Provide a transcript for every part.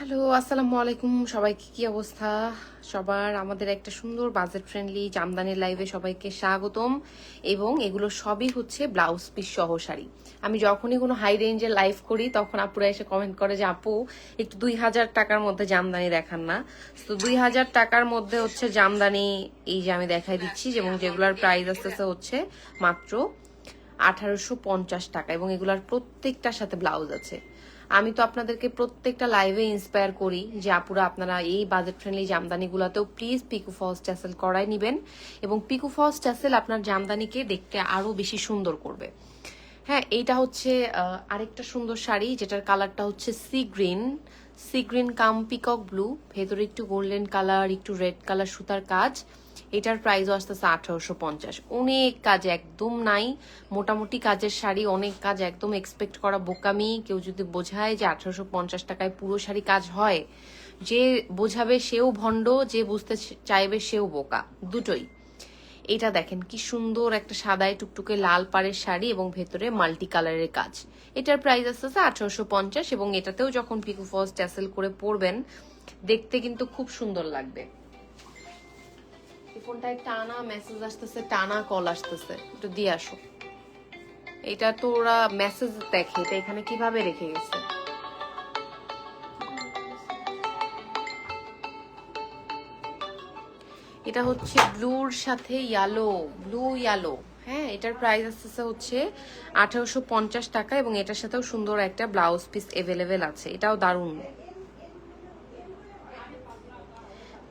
Hello, আসসালামু আলাইকুম। সবাইকে কি অবস্থা? সবার আমাদের একটা সুন্দর বাজেট ফ্রেন্ডলি জামদানির লাইভে সবাইকে স্বাগতম এবং এগুলো সবই হচ্ছে ব্লাউজ পিস সহ শাড়ি। আমি যখনই কোনো হাই রেঞ্জের লাইভ করি, তখন আপুরা এসে কমেন্ট করে যে, আপু, একটু দুই হাজার টাকার মধ্যে জামদানি দেখান না। তো দুই হাজার টাকার মধ্যে হচ্ছে জামদানি এই যে আমি দেখাই দিচ্ছি এবং যেগুলোর প্রাইস আসতেছে হচ্ছে মাত্র আঠারোশো পঞ্চাশ টাকা এবং এগুলার প্রত্যেকটার সাথে ব্লাউজ আছে। আমি তো আপনাদেরকে প্রত্যেকটা লাইভে ইন্সপায়ার করি যে আপুরা, আপনারা এই বাজেট ফ্রেন্ডলি জামদানিগুলোতেও প্লিজ পিকু ফলস ট্যাসেল করাই নিবেন এবং পিকু ফলস ট্যাসেল আপনার জামদানিকে দেখতে আরও বেশি সুন্দর করবে। হ্যাঁ এইটা হচ্ছে আরেকটা সুন্দর শাড়ি যেটার কালারটা হচ্ছে sea green sea green cum peacock blue ভেতরে একটু গোল্ডেন কালার একটু রেড কালার সুতার কাজ। এটার প্রাইসও আসতেছে আঠারোশো পঞ্চাশ। অনেক কাজ একদম নাই। মোটামুটি কাজের শাড়ি, অনেক কাজ একদম এক্সপেক্ট করা বোকামি। কেউ যদি বোঝায় যে আঠারোশো পঞ্চাশ টাকায় পুরো শাড়ি কাজ হয়, যে বোঝাবে সেও ভণ্ড, যে বুঝতে চাইবে সেও বোকা। দুটোই। এটা দেখেন কি সুন্দর একটা সাদায় টুকটুকে লাল পাড়ের শাড়ি এবং ভেতরে মাল্টি কালারের কাজ। এটার প্রাইস আসতেছে আঠারোশো পঞ্চাশ এবং এটাতেও যখন পিকু ফলস ট্যাসেল করে পরবেন, দেখতে কিন্তু খুব সুন্দর লাগবে। ফোনটায় টানা মেসেজ আসতেছে, টানা কল আসতেছে। একটু দিয়ে আসো। এটা তো ওরা মেসেজ দেখে, এটা এখানে কীভাবে রেখে গেছে? এটা হচ্ছে ব্লুর সাথে ইয়ালো ব্লু ইয়ালো হ্যাঁ এটার প্রাইস আসতেছে হচ্ছে আঠারোশো পঞ্চাশ টাকা এবং এটার সাথেও সুন্দর একটা ব্লাউজ পিস এভেলেবেল আছে। এটাও দারুণ।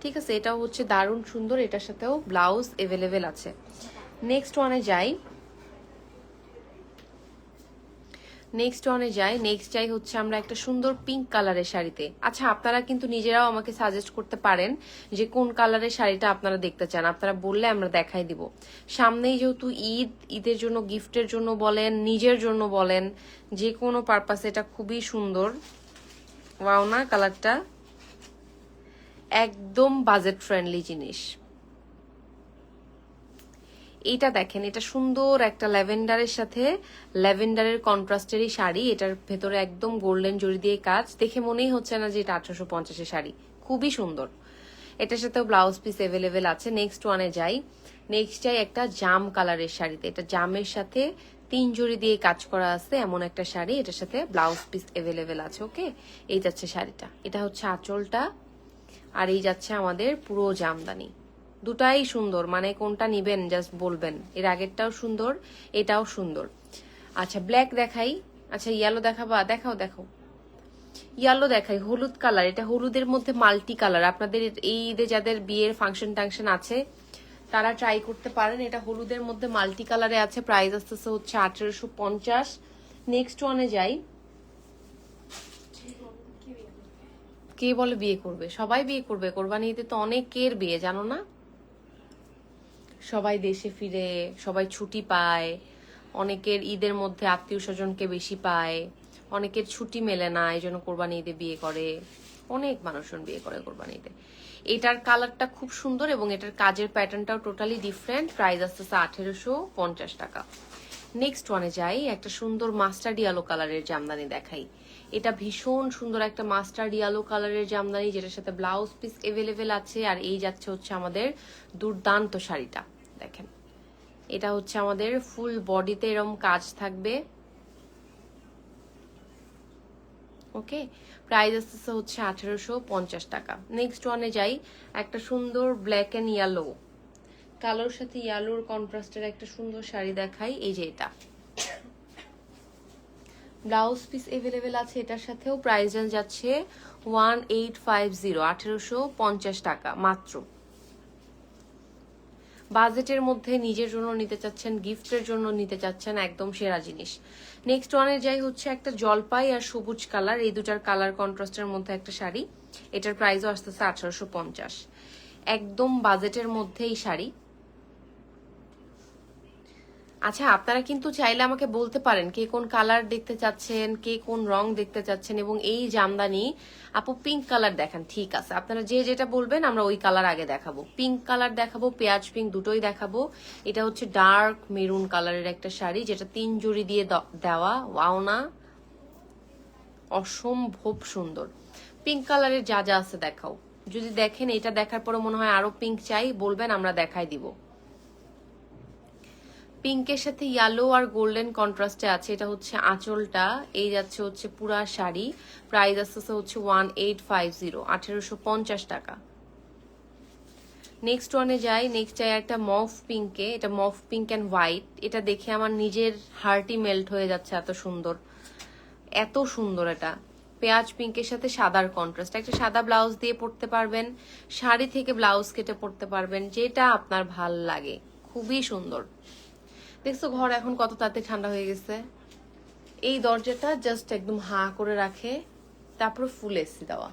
ঠিক আছে, এটাও হচ্ছে দারুণ সুন্দর, এটার সাথেও ব্লাউজ এভেলেবেল আছে। নেক্সট ওয়ানে যাই। নেক্সট ওয়ানে যাই নেক্সট যাই হচ্ছে আমরা একটা সুন্দর পিঙ্ক কালারের শাড়িতে। আচ্ছা আপনারা কিন্তু নিজেরাও আমাকে সাজেস্ট করতে পারেন যে কোন কালারের শাড়িটা আপনারা দেখতে চান। আপনারা বললে আমরা দেখাই দিব। সামনেই যেহেতু ঈদ, ঈদের জন্য গিফটের জন্য বলেন, নিজের জন্য বলেন, যে কোনো পারপাসে এটা খুবই সুন্দর। ওয়াও না কালারটা একদম বাজেট ফ্রেন্ডলি জিনিস। এইটা দেখেন, এটা সুন্দর একটা ল্যাভেন্ডারের সাথে, ল্যাভেন্ডারের কন্ট্রাস্টেরই শাড়ি, এটার ভেতরে একদম গোল্ডেন জড়ি দিয়ে কাজ। দেখে মনেই হচ্ছে না যে এটা আঠারোশো পঞ্চাশের শাড়ি। খুবই সুন্দর। এটার সাথেও ব্লাউজ পিস এভেলেবেল আছে নেক্সট ওয়ানে যাই। নেক্সট যাই একটা জাম কালারের শাড়িতে। এটা জামের সাথে তিন জড়ি দিয়ে কাজ করা আছে, এমন একটা শাড়ি। এটার সাথে ব্লাউজ পিস এভেলেবেল আছে ওকে এই যাচ্ছে শাড়িটা। এটা হচ্ছে আঁচলটা। আর এই যাচ্ছে আমাদের পুরো জামদানি। দুটাই সুন্দর মানে কোনটা নিবেন জাস্ট বলবেন। এর আগেরটাও সুন্দর, এটাও সুন্দর। আচ্ছা ব্ল্যাক দেখাই। আচ্ছা ইয়েলো দেখাবা? দেখাও দেখাও। ইয়েলো দেখাই, হলুদ কালার এটা হলুদের মধ্যে মাল্টি কালার আপনাদের এই ঈদে যাদের বিয়ের ফাংশন টাংশন আছে, তারা ট্রাই করতে পারেন। এটা হলুদের মধ্যে মাল্টি কালারে আছে প্রাইস আসতেছে হচ্ছে আঠেরোশো পঞ্চাশ। নেক্সট ওয়ানে যাই। কে বলে বিয়ে করবে? সবাই বিয়ে করবে। কোরবানি ঈদে তো অনেকের বিয়ে, জানো না? সবাই দেশে ফিরে, সবাই ছুটি পায়, অনেকের ঈদের মধ্যে আত্মীয় স্বজনকে বেশি পায়, অনেকের ছুটি মেলে না, এই জন্য কোরবানি ঈদে বিয়ে করে। অনেক মানুষজন বিয়ে করে কোরবানি ঈদে। এটার কালারটা খুব সুন্দর এবং এটার কাজের প্যাটার্নটাও টোটালি ডিফারেন্ট। প্রাইস আসতেছে আঠেরোশো পঞ্চাশ টাকা। নেক্সট ওয়ানে যাই। একটা সুন্দর মাস্টার্ড ইয়ালো কালারের জামদানি দেখাই। এটা ভীষণ সুন্দর একটা মাস্টার ইয়ালো কালারের জামদানি, যেটার সাথে ব্লাউজ পিস এভেলেবেল আছে। আর এই যাচ্ছে হচ্ছে আমাদের দুর্দান্ত শাড়িটা। দেখেন, এটা হচ্ছে আমাদের ফুল বডিতে এরম কাজ থাকবে। ওকে প্রাইস আসতেছে হচ্ছে আঠেরোশো পঞ্চাশ টাকা। নেক্সট ওয়ানে যাই, একটা সুন্দর ব্ল্যাক অ্যান্ড ইয়েলো কালোর সাথে ইয়ালোর কন্ট্রাস্টের একটা সুন্দর শাড়ি দেখাই। এই যে এটা। ব্লাউজ পিস এভেলেবেল আছে, এটার সাথেও প্রাইস রেঞ্জ যাচ্ছে ওয়ান এইট ফাইভ জিরো আঠেরোশো পঞ্চাশ টাকা মাত্র। বাজেটের মধ্যে নিজের জন্য নিতে চাচ্ছেন গিফটের জন্য নিতে চাচ্ছেন একদম সেরা জিনিস। নেক্সট ওয়ানে যাই হচ্ছে একটা জলপাই আর সবুজ কালার এই দুটার কালার কন্ট্রাস্টের মধ্যে একটা শাড়ি। এটার প্রাইসও আসতেছে আঠারোশো পঞ্চাশ। একদম বাজেটের মধ্যে এই শাড়ি। আচ্ছা আপনারা কিন্তু চাইলে আমাকে বলতে পারেন কে কোন কালার দেখতে চাচ্ছেন, কে কোন রং দেখতে চাচ্ছেন এবং এই জামদানি আপু পিঙ্ক কালার দেখান, ঠিক আছে। আপনারা যে যেটা বলবেন আমরা ওই কালার আগে দেখাবো। পিঙ্ক কালার দেখাবো, পেঁয়াজ পিঙ্ক দুটোই দেখাবো। এটা হচ্ছে ডার্ক মেরুন কালারের একটা শাড়ি, যেটা তিন জুড়ি দিয়ে দেওয়া। ওয়াও না। অসম্ভব সুন্দর। পিঙ্ক কালারের যা যা আছে দেখাও। যদি দেখেন এটা দেখার পরে মনে হয় আরও পিঙ্ক চাই, বলবেন আমরা দেখাই দিব। পিঙ্কের সাথে ইয়েলো আর গোল্ডেন কন্ট্রাস্টে আছে, এটা হচ্ছে আঁচলটা, এই যাচ্ছে হচ্ছে পুরা শাড়ি প্রাইস আসতেছে হচ্ছে ওয়ান এইট ফাইভ জিরো আঠেরোশো পঞ্চাশ টাকা। নেক্সট ওয়ানে যাই নেক্সট যাই একটা মফ পিঙ্কে এটা মফ পিঙ্ক অ্যান্ড হোয়াইট এটা দেখে আমার নিজের হার্টই মেল্ট হয়ে যাচ্ছে এত সুন্দর এত সুন্দর এটা। পেঁয়াজ পিঙ্কের সাথে সাদার কন্ট্রাস্ট একটা সাদা ব্লাউজ দিয়ে পরতে পারবেন, শাড়ি থেকে ব্লাউজ কেটে পরতে পারবেন, যেটা আপনার ভালো লাগে, খুবই সুন্দর। দেখছ ঘর এখন কত তাতে ঠান্ডা হয়ে গেছে। এই দরজাটা জাস্ট একদম হা করে রাখে, তারপরে ফুল এসি দেওয়া।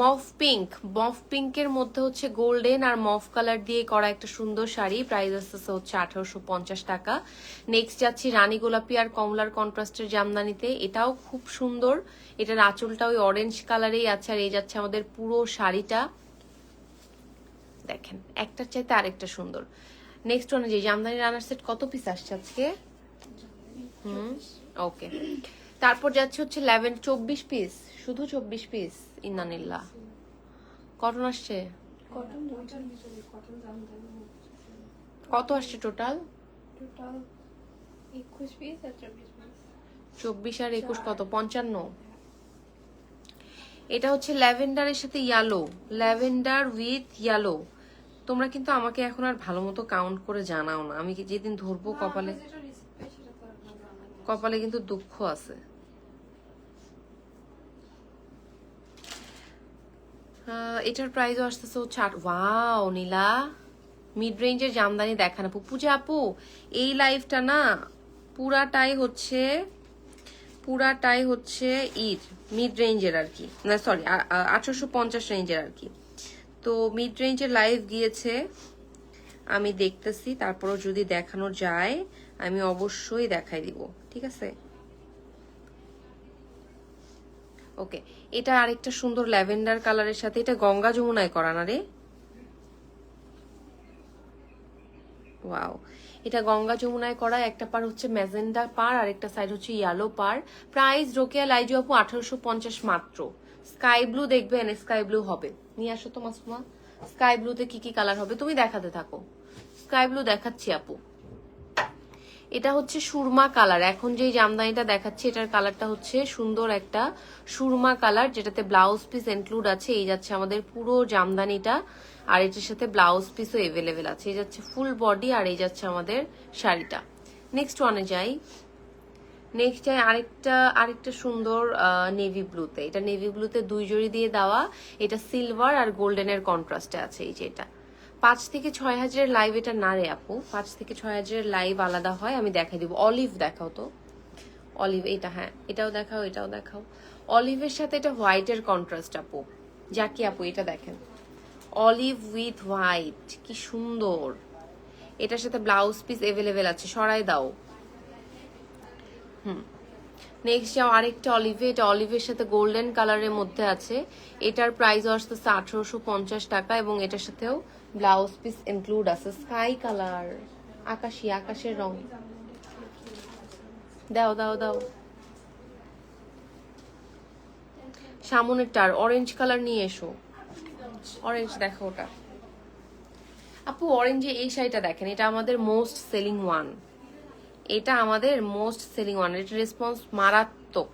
মফ পিঙ্ক মফ পিঙ্কের মধ্যে হচ্ছে গোল্ডেন আর মফ কালার দিয়ে করা একটা সুন্দর শাড়ি। প্রাইস আসতেছে হচ্ছে আঠারোশো পঞ্চাশ টাকা। নেক্সট যাচ্ছি রানী গোলাপি আর কমলার কন্ট্রাস্টের জামদানিতে। এটাও খুব সুন্দর। এটার আঁচলটা ওই অরেঞ্জ কালারেই আছে আর এই যাচ্ছে আমাদের পুরো শাড়িটা। দেখেন, একটার চাইতে আরেকটা সুন্দর। নেক্সট ওয়ানে যে জামদানি রানার সেট কত পিস আসছে আজকে? হুম ওকে তারপর যাচ্ছে হচ্ছে লেভেন চব্বিশ পিস শুধু চব্বিশ পিস ইন্নানিল্লা কটন আসছে? কত আসছে টোটাল চব্বিশ আর একুশ কত? পঞ্চান্ন। এটা হচ্ছে ল্যাভেন্ডারের সাথে ইয়ালো ল্যাভেন্ডার উইথ ইয়ালো তোমরা কিন্তু আমাকে এখন আর ভালো মতো কাউন্ট করে জানাও না। আমি কি যেদিন ধরবো কপালে? কপালে কিন্তু দুঃখ আছে। এটার প্রাইস আসতেছে হচ্ছে আট ওয়াও নীলা। মিড রেঞ্জের জামদানি দেখান আপু পূজা আপু এই লাইফটা না পুরাটাই হচ্ছে পুরাটাই হচ্ছে ইর মিড রেঞ্জের আর কি। না সরি আঠারোশো পঞ্চাশ রেঞ্জের আর কি। তো মিড রেঞ্জের লাইভ গিয়েছে। আমি দেখতেছি, তারপরও যদি দেখানো যায়, আমি অবশ্যই দেখাই দিব, ঠিক আছে? ওকে এটা আরেকটা সুন্দর ল্যাভেন্ডার কালারের সাথে, এটা গঙ্গা যমুনায় করা না রে? ওয়াও এটা গঙ্গা যমুনায় করা, একটা পার হচ্ছে ম্যাজেন্ডা পার আর একটা সাইড হচ্ছে ইয়ালো পার। প্রাইস রোকেয়া, লাইজু আপু, আঠারোশো পঞ্চাশ মাত্র। স্কাই ব্লু দেখবেন স্কাই ব্লু হবে। নিয়ে আসো তো মাসমা। স্কাই ব্লুতে কি কি কালার হবে? তুমি দেখাতে থাকো। স্কাই ব্লু দেখাচ্ছি, আপু। এটা হচ্ছে সুরমা কালার এখন যে জামদানিটা দেখাচ্ছি, এটার কালারটা হচ্ছে সুন্দর একটা সুরমা কালার যেটাতে ব্লাউজ পিস ইনক্লুড আছে। এই যাচ্ছে আমাদের পুরো জামদানিটা, আর এটার সাথে ব্লাউজ পিসও এভেলেবেল আছে। এই যাচ্ছে ফুল বডি আর এই যাচ্ছে আমাদের শাড়িটা। নেক্সট ওয়ানে যাই। নেক্সট যাই আরেকটা আরেকটা সুন্দর নেভি ব্লুতে এটা নেভি ব্লুতে দুই জড়ি দিয়ে দেওয়া। এটা সিলভার আর গোল্ডেনের কন্ট্রাস্টে আছে এই যে এটা। পাঁচ থেকে ছয় হাজারের লাইভ এটা না রে আপু। পাঁচ থেকে ছয় হাজারের লাইভ আলাদা হয়, আমি দেখাই দিব। অলিভ দেখাও তো। অলিভ এটা হ্যাঁ এটাও দেখাও এটাও দেখাও। অলিভের সাথে এটা হোয়াইটের কন্ট্রাস্ট আপু। জাকি আপু, এটা দেখেন। অলিভ উইথ হোয়াইট কি সুন্দর। এটার সাথে ব্লাউজ পিস এভেলেবেল আছে, সরাই দাও। হুম। নেক্সট যাও আরেকটা অলিভে এটা অলিভের সাথে গোল্ডেন কালারের মধ্যে আছে। এটার প্রাইস আসতেছে আঠারোশো পঞ্চাশ টাকা এবং এটার সাথেও ব্লাউজ পিস ইনক্লুড আছে। স্কাই কালার আকাশি, আকাশের রং। দাও দাও দাও। সামনেরটার অরেঞ্জ কালার নিয়ে এসো। অরেঞ্জ দেখো ওটা। আপু অরেঞ্জে এই শাড়িটা দেখেন, এটা আমাদের মোস্ট সেলিং ওয়ান এটা আমাদের মোস্ট সেলিং ওয়ান এটা রেসপন্স মারাত্মক।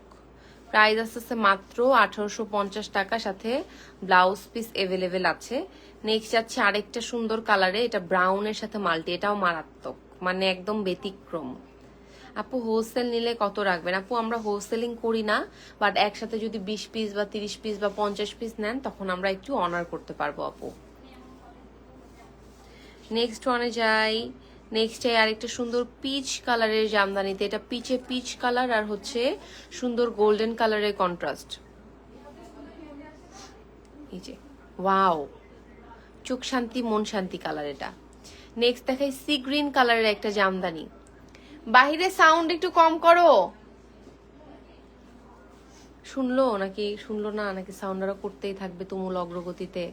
প্রাইস আসতেছে মাত্র আঠারোশো পঞ্চাশ টাকা সাথে ব্লাউজ পিস এভেলেবেল আছে। নেক্সট যাচ্ছে আরেকটা সুন্দর কালারে এটা ব্রাউনের সাথে মাল্টি এটাও মারাত্মক। মানে একদম ব্যতিক্রম। আপু হোলসেল নিলে কত রাখবেন? আপু, আমরা হোলসেলিং করি না বাট একসাথে যদি বিশ পিস বা তিরিশ পিস বা পঞ্চাশ পিস নেন, তখন আমরা একটু অনার করতে পারব, আপু। নেক্সট ওয়ানে যাই। নেক্সট যাই আরেকটা সুন্দর পিচ কালারের জামদানিতে, এটা পিচে পিচ কালার আর হচ্ছে সুন্দর গোল্ডেন কালারের কন্ট্রাস্ট এই যে ওয়াও চোখ শান্তি, মন শান্তি কালার এটা। নেক্সট দেখাই সি গ্রিন কালারের একটা জামদানি। বাহিরে সাউন্ড একটু কম করো। শুনলো নাকি? শুনলো না, নাকি সাউন্ড আরও করতেই থাকবে তুমুল অগ্রগতিতে।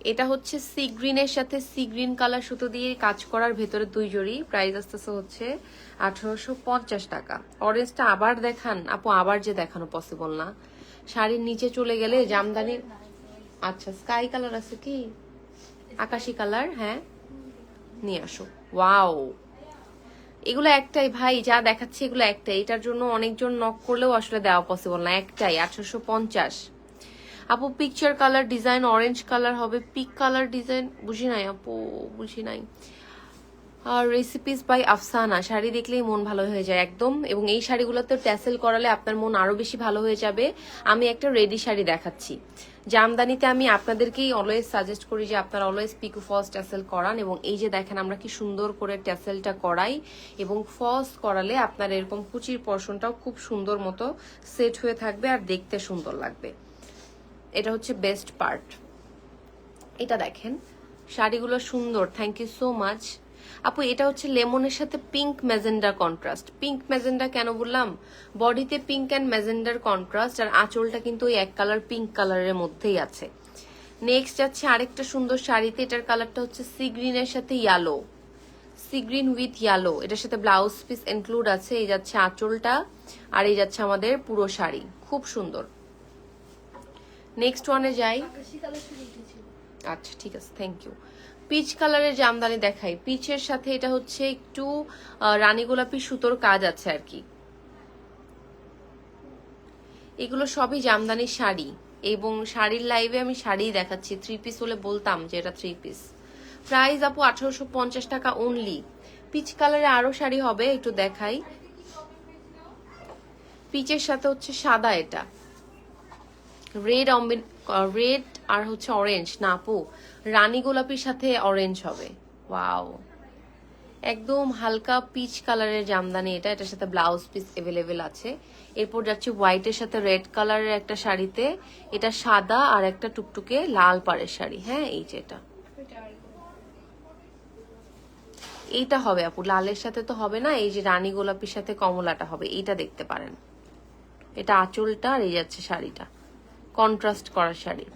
এটা হচ্ছে সি গ্রিনের সাথে সি গ্রিন কালার সুতো দিয়ে কাজ করার ভেতরে দুই জড়ি। প্রাইস আসতেছে হচ্ছে আঠারোশো পঞ্চাশ টাকা। অরেঞ্জটা আবার দেখান। আপু, আবার যে দেখানো পসিবল না। শাড়ির নিচে চলে গেলে জামদানি আচ্ছা স্কাই কালার আছে কি? আকাশি কালার হ্যাঁ? নিয়ে আসো। ওয়াও এগুলো একটাই ভাই, যা দেখাচ্ছি এগুলো একটাই। এটার জন্য অনেকজন নক করলেও আসলে দেওয়া পসিবল না। একটাই, আঠারোশো পঞ্চাশ। আপু picture colour design orange colour হবে পিক কালার ডিজাইন বুঝি নাই আপু, বুঝি নাই। আর রেসিপিস বাই আফসানা, শাড়ি দেখলেই মন ভালো হয়ে যায় একদম। এবং এই শাড়িগুলোতে ট্যাসেল করালে আপনার মন আরও বেশি ভালো হয়ে যাবে। আমি একটা রেডি শাড়ি দেখাচ্ছি। জামদানিতে আমি আপনাদেরকেই অলওয়েজ সাজেস্ট করি যে আপনারা অলওয়েজ পিকু ফলস ট্যাসেল করান এবং এই যে দেখেন আমরা কি সুন্দর করে ট্যাসেলটা করাই এবং ফলস করালে আপনার এরকম কুচির পর্শনটাও খুব সুন্দর মতো সেট হয়ে থাকবে আর দেখতে সুন্দর লাগবে। এটা হচ্ছে বেস্ট পার্ট এটা দেখেন, শাড়িগুলো সুন্দর থ্যাংক ইউ সো মাচ আপু, এটা হচ্ছে লেমনের সাথে পিঙ্ক ম্যাজেন্ডার কন্ট্রাস্ট পিঙ্ক ম্যাজেন্ডা কেন বললাম? বডিতে পিঙ্ক অ্যান্ড ম্যাজেন্ডার কন্ট্রাস্ট আর আঁচলটা কিন্তু ওই এক কালার পিঙ্ক কালারের মধ্যেই আছে। নেক্সট যাচ্ছে আরেকটা সুন্দর শাড়িতে, এটার কালারটা হচ্ছে সি গ্রিনের সাথে yellow sea green with yellow এটার সাথে ব্লাউজ পিস ইনক্লুড আছে, এই যাচ্ছে আঁচলটা আর এই যাচ্ছে আমাদের পুরো শাড়ি। খুব সুন্দর। নেক্সট ওয়ানে যাই। আচ্ছা ঠিক আছে থ্যাংক ইউ পিচ কালারের জামদানি দেখাই। পিচের সাথে এটা হচ্ছে একটু রানী গোলাপি সুতোর কাজ আছে আর কি। এগুলো সবই জামদানির শাড়ি। এবং শাড়ির লাইভে আমি শাড়ি দেখাচ্ছি। থ্রি পিস হলে বলতাম যে এটা থ্রি পিস প্রাইস আপু আঠারোশো পঞ্চাশ টাকা অনলি পিচ কালারে আরও শাড়ি হবে, একটু দেখাই। পিচের সাথে হচ্ছে সাদা এটা। রেড রেড আর হচ্ছে অরেঞ্জ না, আপু, রানী গোলাপির সাথে অরেঞ্জ হবে। ওয়াও একদম হালকা পিচ কালারের জামদানি এটা। এটার সাথে ব্লাউজ পিস এভেলেবেল আছে। এরপর যাচ্ছে হোয়াইটের সাথে রেড কালারের একটা শাড়িতে। এটা সাদা আর একটা টুকটুকে লাল পাড়ের শাড়ি। হ্যাঁ এই যে এটা। এইটা হবে, আপু, লালের সাথে তো হবে না। এই যে রানী গোলাপির সাথে কমলাটা হবে, এইটা দেখতে পারেন। এটা আঁচলটা আর এই যাচ্ছে শাড়িটা। কন্ট্রাস্ট করা শাড়ি।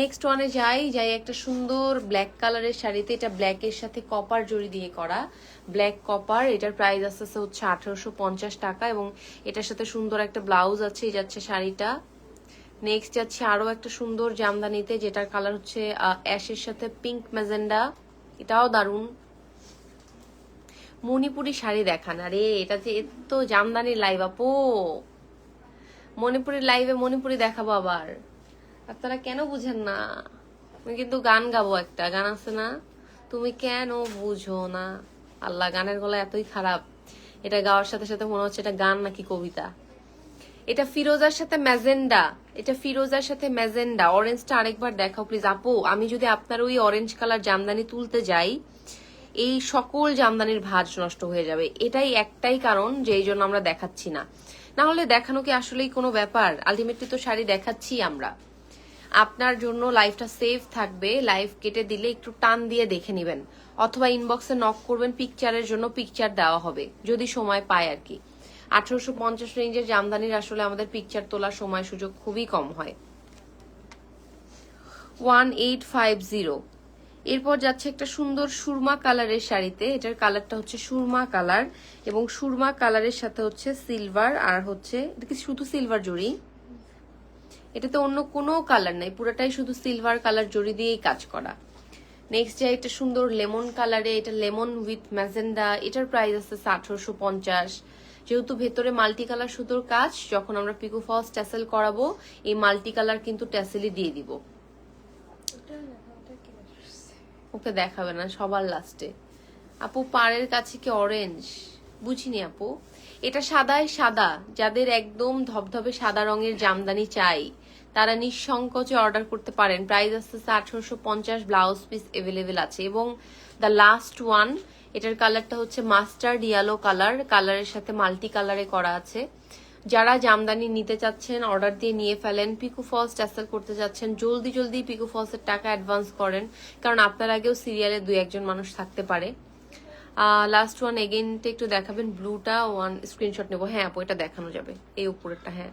নেক্সট ওয়ানে যাই যাই একটা সুন্দর ব্ল্যাক কালারের শাড়িতে, এটা ব্ল্যাকের সাথে কপার জড়ি দিয়ে করা। ব্ল্যাক কপার এটার প্রাইস আস্তে আস্তে হচ্ছে আঠারোশো পঞ্চাশ টাকা এবং এটার সাথে সুন্দর একটা ব্লাউজ আছে, এই যাচ্ছে শাড়িটা। নেক্সট যাচ্ছে আরও একটা সুন্দর জামদানিতে, যেটার কালার হচ্ছে অ্যাশের সাথে পিঙ্ক ম্যাজেন্ডা এটাও দারুণ। মণিপুরি শাড়ি দেখান। আরে, এটা যে তো জামদানির লাইভ আপু! মণিপুরি লাইভে মণিপুরি দেখাবো আবার। আপনারা কেন বুঝেন না? আমি কিন্তু গান গাবো একটা। গান আছে না? তুমি কেন বুঝো না? আল্লাহ, গানের গলা এতই খারাপ। এটা গাওয়ার সাথে সাথে মনে হচ্ছে এটা গান নাকি কবিতা। এটা ফিরোজার সাথে ম্যাজেন্ডা। এটা ফিরোজার সাথে ম্যাজেন্ডা। অরেঞ্জটা আরেকবার দেখাও প্লিজ আপু, আমি যদি আপনার ওই অরেঞ্জ কালার জামদানি তুলতে যাই, এই সকল জামদানির ভাঁজ নষ্ট হয়ে যাবে। এটাই একটাই কারণ যে এই জন্য আমরা দেখাচ্ছি না। না হলে দেখানো কি আসলেই কোনো ব্যাপার? আলটিমেটলি তো শাড়ি দেখাচ্ছি আমরা। আপনার জন্য লাইফটা সেফ থাকবে লাইফ কেটে দিলে একটু টান দিয়ে দেখে নেবেন। অথবা ইনবক্সে নক করবেন পিকচারের জন্য পিকচার দেওয়া হবে, যদি সময় পায় আর কি। আঠারোশো পঞ্চাশ রেঞ্জের জামদানির আসলে আমাদের পিকচার তোলার সময় সুযোগ খুবই কম হয়। ওয়ান এইট ফাইভ জিরো এরপর যাচ্ছে একটা সুন্দর সুরমা কালারের শাড়িতে। এটার কালারটা হচ্ছে সুরমা কালার এবং সুরমা কালারের সাথে হচ্ছে সিলভার আর হচ্ছে, এটা শুধু সিলভার জড়ি? এটাতে অন্য কোনো কালার নাই, পুরোটাই শুধু সিলভার কালার জড়ি দিয়েই কাজ করা। নেক্সট যে এটা সুন্দর লেমন কালারে, এটা লেমন উইথ ম্যাজেন্ডা, এটার প্রাইস আছে আঠারোশো পঞ্চাশ। যেহেতু ভেতরে মাল্টি কালার সুতোর কাজ, যখন আমরা পিকো ফলস ট্যাসেল করাবো, এই মাল্টি কালার কিন্তু ট্যাসেলই দিয়ে দিব ওটা দেখা ওটা কি আসছে ওকে দেখাবে না, সবার লাস্টে। আপু পাড়ের কাছে কি অরেঞ্জ বুঝিনি আপু। এটা সাদায় সাদা, যাদের একদম ধবধবে সাদা রঙের জামদানি চাই। তারা নিঃসংকোচে অর্ডার করতে পারেন। প্রাইস আসতেছে আঠারোশো পঞ্চাশ ব্লাউজ পিস এভেলেবেল আছে। এবং দ্য লাস্ট ওয়ান এটার কালারটা হচ্ছে মাস্টার্ড ইয়েলো কালার কালারের সাথে মাল্টি কালারে করা আছে। যারা জামদানি নিতে চাচ্ছেন অর্ডার দিয়ে নিয়ে ফেলেন পিকু ফলস ট্যাসেল করতে চাচ্ছেন জলদি জলদি পিকু ফলসের টাকা অ্যাডভান্স করেন, কারণ আপনার আগেও সিরিয়ালে দুই একজন মানুষ থাকতে পারে। লাস্ট ওয়ান এগেইনটা একটু দেখাবেন ব্লুটা ওয়ান স্ক্রিনশট নেব। হ্যাঁ আপু, এটা দেখানো যাবে। এই উপরেরটা হ্যাঁ।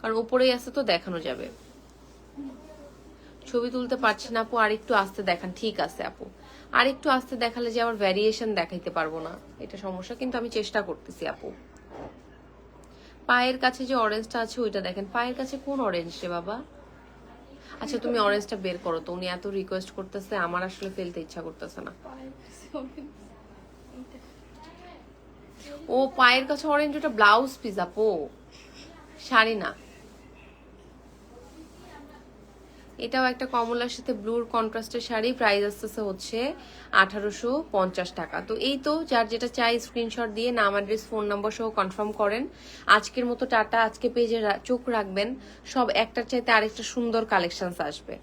কারণ উপরেই আছে তো, দেখানো যাবে। ছবি তুলতে পারছেন আপু আর একটু আস্তে দেখান। ঠিক আছে আপু। আর একটু আস্তে দেখালে যে আবার ভ্যারিয়েশন দেখাইতে পারব না। এটা সমস্যা, কিন্তু আমি চেষ্টা করতেছি আপু। পায়ের কাছে যে অরেঞ্জটা আছে, ওইটা দেখেন। পায়ের কাছে কোন অরেঞ্জ রে বাবা? আচ্ছা তুমি অরেঞ্জটা বের করো তো, উনি এত রিকোয়েস্ট করতেছে, আমার আসলে ফেলতে ইচ্ছা করতেছে না। ও, পায়ের কাছে অরেঞ্জ ওটা ব্লাউজ পিস আপো। শাড়ি না। এটাও একটা কমলার সাথে ব্লুর কন্ট্রাস্টের শাড়ি। প্রাইস আসতেছে হচ্ছে আঠারোশো পঞ্চাশ টাকা। তো এই তো যার যেটা চাই স্ক্রিনশট দিয়ে নাম অ্যাড্রেস ফোন নম্বর সহ কনফার্ম করেন। আজকের মতো টাটা আজকে পেজে চোখ রাখবেন। সব একটার চাইতে আরেকটা সুন্দর কালেকশনস আসবে।